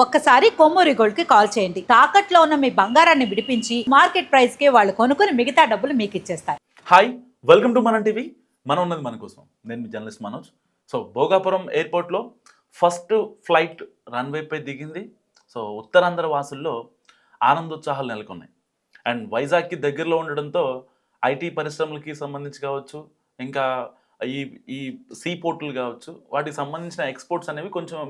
ఒక్కసారి కొమ్మూరి గోల్డ్కి కాల్ చేయండి. తాకట్లో ఉన్న మీ బంగారాన్ని విడిపించి మార్కెట్ ప్రైస్కి వాళ్ళు కొనుక్కుని మిగతా డబ్బులు మీకు ఇచ్చేస్తారు. హాయ్ వెల్కమ్ టు మన టీవీ. మనం ఉన్నది మన కోసం. నేను మీ జర్నలిస్ట్ మనోజ్. సో భోగాపురం ఎయిర్పోర్ట్లో ఫస్ట్ ఫ్లైట్ రన్వేపై దిగింది. సో ఉత్తరాంధ్ర వాసుల్లో ఆనందోత్సాహాలు నెలకొన్నాయి. అండ్ వైజాగ్కి దగ్గరలో ఉండడంతో ఐటీ పరిశ్రమలకి సంబంధించి కావచ్చు ఇంకా ఈ ఈ సీ పోర్టులు కావచ్చు వాటికి సంబంధించిన ఎక్స్పోర్ట్స్ అనేవి కొంచెం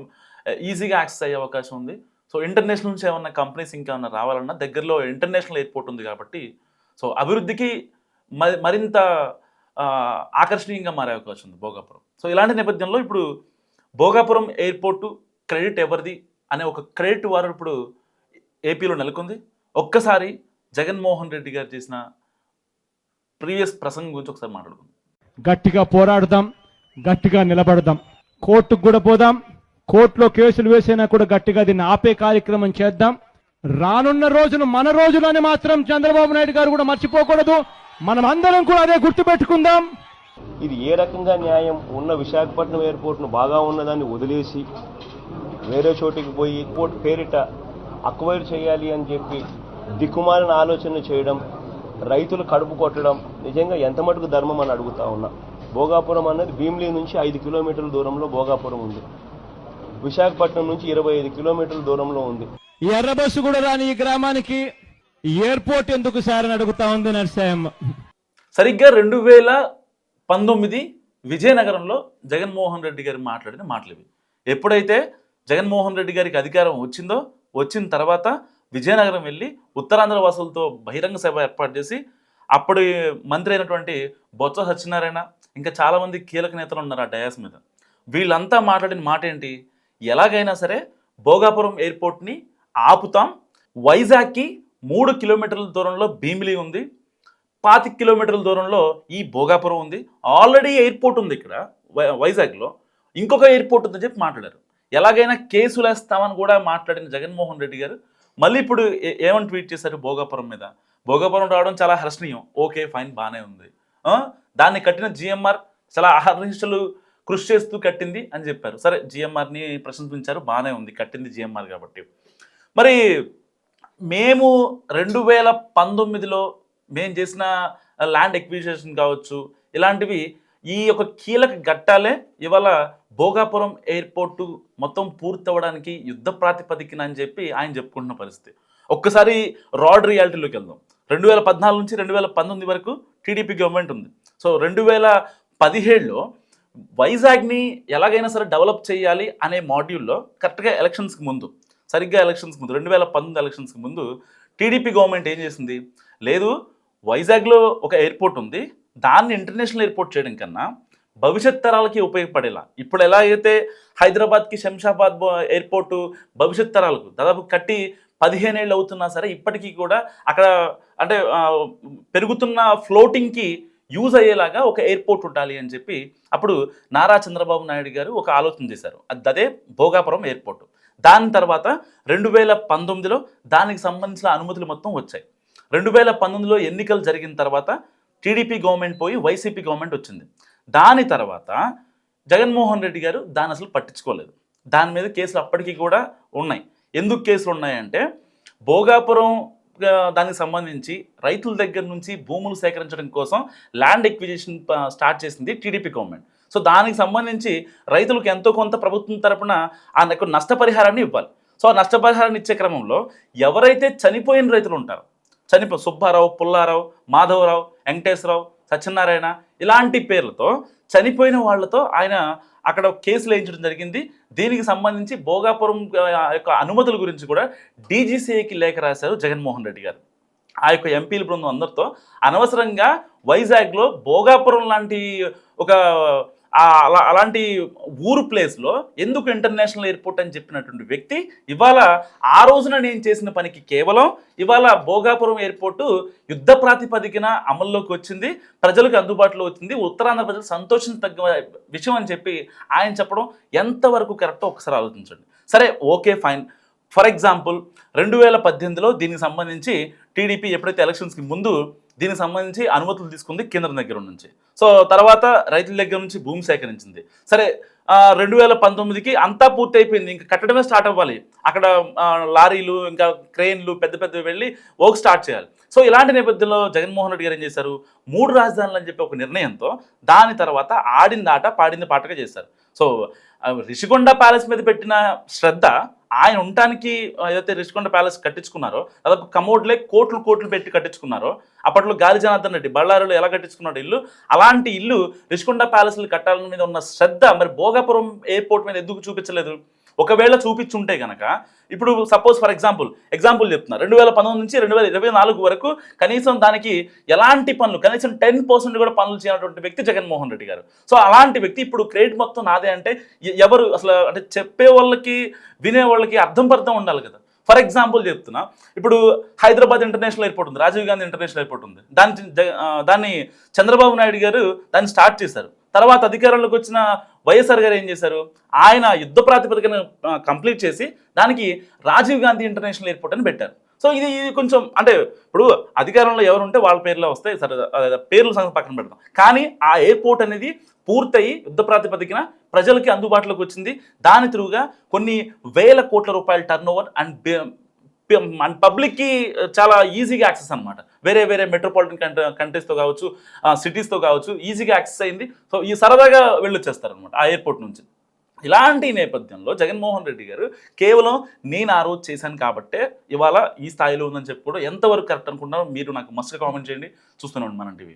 ఈజీగా యాక్సెస్ అయ్యే అవకాశం ఉంది. సో ఇంటర్నేషనల్ నుంచి ఏమన్నా కంపెనీస్ ఇంకా ఏమన్నా రావాలన్నా దగ్గరలో ఇంటర్నేషనల్ ఎయిర్పోర్ట్ ఉంది కాబట్టి సో అభివృద్ధికి మరి మరింత ఆకర్షణీయంగా మారే అవకాశం ఉంది భోగాపురం. సో ఇలాంటి నేపథ్యంలో ఇప్పుడు భోగాపురం ఎయిర్పోర్టు క్రెడిట్ ఎవరిది అనే ఒక క్రెడిట్ వారు ఇప్పుడు ఏపీలో నెలకొంది. ఒక్కసారి జగన్మోహన్ రెడ్డి గారు చేసిన ప్రీవియస్ ప్రసంగం గురించి ఒకసారి మాట్లాడుకుందాం. గట్టిగా పోరాడదాం గట్టిగా నిలబడదాం. కోర్టుకు కూడా పోదాం కోర్టులో కేసులు వేసినా కూడా గట్టిగా దీన్ని ఆపే కార్యక్రమం చేద్దాం. రానున్న రోజును మన రోజులని మాత్రం చంద్రబాబు నాయుడు గారు కూడా మర్చిపోకూడదు. మనం అందరం కూడా అదే గుర్తుపెట్టుకుందాం. ఇది ఏ రకంగా న్యాయం? ఉన్న విశాఖపట్నం ఎయిర్పోర్ట్ను బాగా ఉన్నదాన్ని వదిలేసి వేరే చోటికి పోయి ఎయిర్పోర్ట్ పేరిట అక్వైర్ చేయాలి అని చెప్పి దిక్కుమాలిన ఆలోచన చేయడం రైతులు కడుపు కొట్టడం. నిజంగా ఎంత మటుకు ధర్మం అని అడుగుతా ఉన్నా. భోగాపురం అన్నది భీమిలి నుంచి ఐదు కిలోమీటర్ల దూరంలో భోగాపురం ఉంది. విశాఖపట్నం నుంచి ఇరవై ఐదు కిలోమీటర్ల దూరంలో ఉంది. ఈ ఎర్ర బస్సు కూడా రాని ఈ గ్రామానికి ఎయిర్పోర్ట్ ఎందుకు సార్ అని అడుగుతా ఉంది నరసాయమ్మ సరిగ్గా రెండు వేల పంతొమ్మిది విజయనగరంలో జగన్మోహన్ రెడ్డి గారు మాట్లాడిన మాటలు ఇవి. ఎప్పుడైతే జగన్మోహన్ రెడ్డి గారికి అధికారం వచ్చిందో వచ్చిన తర్వాత విజయనగరం వెళ్ళి ఉత్తరాంధ్ర వాసులతో బహిరంగ సభ ఏర్పాటు చేసి అప్పటి మంత్రి అయినటువంటి బొత్స సత్యనారాయణ ఇంకా చాలామంది కీలక నేతలు ఉన్నారు ఆ డయాస్ మీద. వీళ్ళంతా మాట్లాడిన మాట ఏంటి? ఎలాగైనా సరే భోగాపురం ఎయిర్పోర్ట్ని ఆపుతాం. వైజాగ్కి మూడు కిలోమీటర్ల దూరంలో భీమిలి ఉంది. పాతిక కిలోమీటర్ల దూరంలో ఈ భోగాపురం ఉంది. ఆల్రెడీ ఎయిర్పోర్ట్ ఉంది ఇక్కడ వై- వైజాగ్లో. ఇంకొక ఎయిర్పోర్ట్ ఉందని చెప్పి మాట్లాడారు. ఎలాగైనా కేసులు వేస్తామని కూడా మాట్లాడిన జగన్మోహన్ రెడ్డి గారు మళ్ళీ ఇప్పుడు ఏ- ఏమని ట్వీట్ చేశారు భోగాపురం మీద? భోగాపురం రావడం చాలా హర్షణీయం. ఓకే ఫైన్ బాగానే ఉంది. దాన్ని కట్టిన జిఎంఆర్ చాలా అహర్నిశలు కృషి చేస్తూ కట్టింది అని చెప్పారు. సరే జిఎంఆర్ని ప్రశంసించారు బాగానే ఉంది కట్టింది జిఎంఆర్ కాబట్టి. మరి మేము రెండు వేల పంతొమ్మిదిలో మేము చేసిన ల్యాండ్ ఎక్విజిషన్ కావచ్చు ఇలాంటివి ఈ యొక్క కీలక ఘట్టాలే ఇవాళ భోగాపురం ఎయిర్పోర్టు మొత్తం పూర్తవడానికి యుద్ధ ప్రాతిపదికన అని చెప్పి ఆయన చెప్పుకుంటున్న పరిస్థితి. ఒక్కసారి రాడ్ రియాలిటీలోకి వెళ్దాం. రెండు వేల పద్నాలుగు నుంచి రెండు వేల పంతొమ్మిది వరకు టీడీపీ గవర్నమెంట్ ఉంది. సో రెండు వేల పదిహేడులో వైజాగ్ని ఎలాగైనా సరే డెవలప్ చేయాలి అనే మాడ్యూల్లో కరెక్ట్గా ఎలక్షన్స్కి ముందు సరిగ్గా ఎలక్షన్స్కి ముందు రెండు వేల పంతొమ్మిది ఎలక్షన్స్కి ముందు టీడీపీ గవర్నమెంట్ ఏం చేసింది? లేదు వైజాగ్లో ఒక ఎయిర్పోర్ట్ ఉంది. దాన్ని ఇంటర్నేషనల్ ఎయిర్పోర్ట్ చేయడం కన్నా భవిష్యత్ తరాలకి ఉపయోగపడేలా. ఇప్పుడు ఎలా అయితే హైదరాబాద్కి శంషాబాద్ ఎయిర్పోర్టు భవిష్యత్ తరాలకు దాదాపు కట్టి పదిహేను ఏళ్ళు అవుతున్నా సరే ఇప్పటికీ కూడా అక్కడ అంటే పెరుగుతున్న ఫ్లోటింగ్కి యూజ్ అయ్యేలాగా ఒక ఎయిర్పోర్ట్ ఉండాలి అని చెప్పి అప్పుడు నారా చంద్రబాబు నాయుడు గారు ఒక ఆలోచన చేశారు. అది అదే భోగాపురం ఎయిర్పోర్ట్ దాని తర్వాత రెండు వేల పంతొమ్మిదిలో దానికి సంబంధించిన అనుమతులు మొత్తం వచ్చాయి. రెండు వేల పంతొమ్మిదిలో ఎన్నికలు జరిగిన తర్వాత టీడీపీ గవర్నమెంట్ పోయి వైసీపీ గవర్నమెంట్ వచ్చింది. దాని తర్వాత జగన్మోహన్ రెడ్డి గారు దాన్ని అసలు పట్టించుకోలేదు. దాని మీద కేసులు అప్పటికీ కూడా ఉన్నాయి. ఎందుకు కేసులు ఉన్నాయంటే భోగాపురం దానికి సంబంధించి రైతుల దగ్గర నుంచి భూములు సేకరించడం కోసం ల్యాండ్ ఎక్విజిషన్ స్టార్ట్ చేసింది టీడీపీ గవర్నమెంట్. సో దానికి సంబంధించి రైతులకు ఎంతో కొంత ప్రభుత్వం తరపున ఆ యొక్క నష్టపరిహారాన్ని ఇవ్వాలి. సో ఆ నష్టపరిహారాన్ని ఇచ్చే క్రమంలో ఎవరైతే చనిపోయిన రైతులు ఉంటారో చనిపో సుబ్బారావు పుల్లారావు మాధవరావు వెంకటేశ్వరరావు సత్యనారాయణ ఇలాంటి పేర్లతో చనిపోయిన వాళ్ళతో ఆయన అక్కడ కేసులు వేయించడం జరిగింది. దీనికి సంబంధించి భోగాపురం ఆ, యొక్క అనుమతుల గురించి కూడా డీజీసీఏకి లేఖ రాశారు జగన్మోహన్ రెడ్డి గారు. ఆ యొక్క ఎంపీల బృందం అందరితో అనవసరంగా వైజాగ్లో భోగాపురం లాంటి ఒక అలా అలాంటి ఊరు ప్లేస్లో ఎందుకు ఇంటర్నేషనల్ ఎయిర్పోర్ట్ అని చెప్పినటువంటి వ్యక్తి ఇవాళ ఆ రోజున నేను చేసిన పనికి కేవలం ఇవాళ భోగాపురం ఎయిర్పోర్టు యుద్ధ ప్రాతిపదికన అమల్లోకి వచ్చింది ప్రజలకు అందుబాటులో వచ్చింది ఉత్తరాంధ్ర ప్రజలు సంతోషం తగ్గ విషయం అని చెప్పి ఆయన చెప్పడం ఎంతవరకు కరెక్టో ఒకసారి ఆలోచించండి. సరే ఓకే ఫైన్ ఫర్ ఎగ్జాంపుల్ రెండు వేల పద్దెనిమిదిలో దీనికి సంబంధించి టీడీపీ ఎప్పుడైతే ఎలక్షన్స్కి ముందు దీనికి సంబంధించి అనుమతులు తీసుకుంది కేంద్రం దగ్గర నుంచి. సో తర్వాత రైతుల దగ్గర నుంచి భూమి సేకరించింది. సరే రెండు వేల పంతొమ్మిదికి అంతా పూర్తి అయిపోయింది ఇంకా కట్టడమే స్టార్ట్ అవ్వాలి. అక్కడ లారీలు ఇంకా క్రెయిన్లు పెద్ద పెద్దవి వెళ్ళి వర్క్ స్టార్ట్ చేయాలి. సో ఇలాంటి నేపథ్యంలో జగన్మోహన్ రెడ్డి గారు ఏం చేశారు? మూడు రాజధానులు అని చెప్పి ఒక నిర్ణయంతో దాని తర్వాత ఆడింది ఆట పాడింది పాటగా చేశారు. సో రిషికొండ ప్యాలెస్ మీద పెట్టిన శ్రద్ధ ఆయన ఉండటానికి ఏదైతే రిషికొండ ప్యాలెస్ కట్టించుకున్నారో దాదాపు కమోడ్లే కోట్లు కోట్లు పెట్టి కట్టించుకున్నారో అప్పట్లో గాలి జనార్దన్ రెడ్డి బళ్ళారిలో ఎలా కట్టించుకున్నాడు ఇల్లు? అలాంటి ఇల్లు రిషికొండ ప్యాలెస్లు కట్టాలని మీద ఉన్న శ్రద్ధ మరి భోగాపురం ఎయిర్పోర్ట్ మీద ఎందుకు చూపించలేదు? ఒకవేళ చూపించుంటే కనుక ఇప్పుడు సపోజ్ ఫర్ ఎగ్జాంపుల్ ఎగ్జాంపుల్ చెప్తున్నా. రెండు వేల పంతొమ్మిది నుంచి రెండు వేల ఇరవై నాలుగు వరకు కనీసం దానికి ఎలాంటి పనులు కనీసం టెన్ పర్సెంట్ కూడా పనులు చేయనటువంటి వ్యక్తి జగన్మోహన్ రెడ్డి గారు. సో అలాంటి వ్యక్తి ఇప్పుడు క్రెడిట్ మొత్తం నాదే అంటే ఎవరు అసలు అంటే చెప్పే వాళ్ళకి వినే వాళ్ళకి అర్థం పర్థం ఉండాలి కదా. ఫర్ ఎగ్జాంపుల్ చెప్తున్నా. ఇప్పుడు హైదరాబాద్ ఇంటర్నేషనల్ ఎయిర్పోర్ట్ ఉంది రాజీవ్ గాంధీ ఇంటర్నేషనల్ ఎయిర్పోర్ట్ ఉంది. దాని దాన్ని చంద్రబాబు నాయుడు గారు దాన్ని స్టార్ట్ చేశారు. తర్వాత అధికారంలోకి వచ్చిన వైఎస్ఆర్ గారు ఏం చేశారు? ఆయన యుద్ధ ప్రాతిపదికన కంప్లీట్ చేసి దానికి రాజీవ్ గాంధీ ఇంటర్నేషనల్ ఎయిర్పోర్ట్ అని పెట్టారు. సో ఇది ఇది కొంచెం అంటే ఇప్పుడు అధికారంలో ఎవరు ఉంటే వాళ్ళ పేర్లో వస్తాయి సరే పేర్లు పేర్ల సంగతి పక్కన పెడతాం కానీ ఆ ఎయిర్పోర్ట్ అనేది పూర్తయి యుద్ధ ప్రాతిపదికన ప్రజలకి అందుబాటులోకి వచ్చింది. దాని త్రూగా కొన్ని వేల కోట్ల రూపాయల టర్న్ ఓవర్ అండ్ అండ్ పబ్లిక్కి చాలా ఈజీగా యాక్సెస్ అనమాట వేరే వేరే మెట్రోపాలిటన్ కంట్రీ కంట్రీస్తో కావచ్చు సిటీస్తో కావచ్చు ఈజీగా యాక్సెస్ అయింది. సో ఈ సరదాగా వెళ్ళి వచ్చేస్తారనమాట ఆ ఎయిర్పోర్ట్ నుంచి. ఇలాంటి నేపథ్యంలో జగన్మోహన్ రెడ్డి గారు కేవలం నేను ఆ రోజు చేశాను కాబట్టే ఇవాళ ఈ స్థాయిలో ఉందని చెప్పి కూడా ఎంతవరకు కరెక్ట్ అనుకుంటున్నారో మీరు నాకు మస్తుగా కామెంట్ చేయండి. చూస్తున్నాం మనం టీవీ.